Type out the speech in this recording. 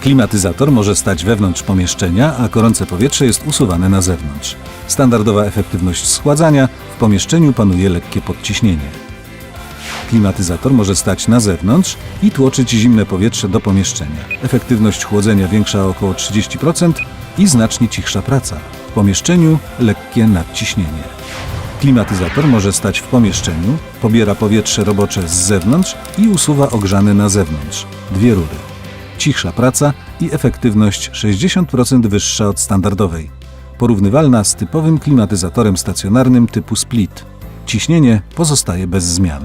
Klimatyzator może stać wewnątrz pomieszczenia, a gorące powietrze jest usuwane na zewnątrz. Standardowa efektywność schładzania, w pomieszczeniu panuje lekkie podciśnienie. Klimatyzator może stać na zewnątrz i tłoczyć zimne powietrze do pomieszczenia. Efektywność chłodzenia większa o około 30% i znacznie cichsza praca. W pomieszczeniu lekkie nadciśnienie. Klimatyzator może stać w pomieszczeniu, pobiera powietrze robocze z zewnątrz i usuwa ogrzane na zewnątrz. Dwie rury. Cichsza praca i efektywność 60% wyższa od standardowej. Porównywalna z typowym klimatyzatorem stacjonarnym typu split. Ciśnienie pozostaje bez zmian.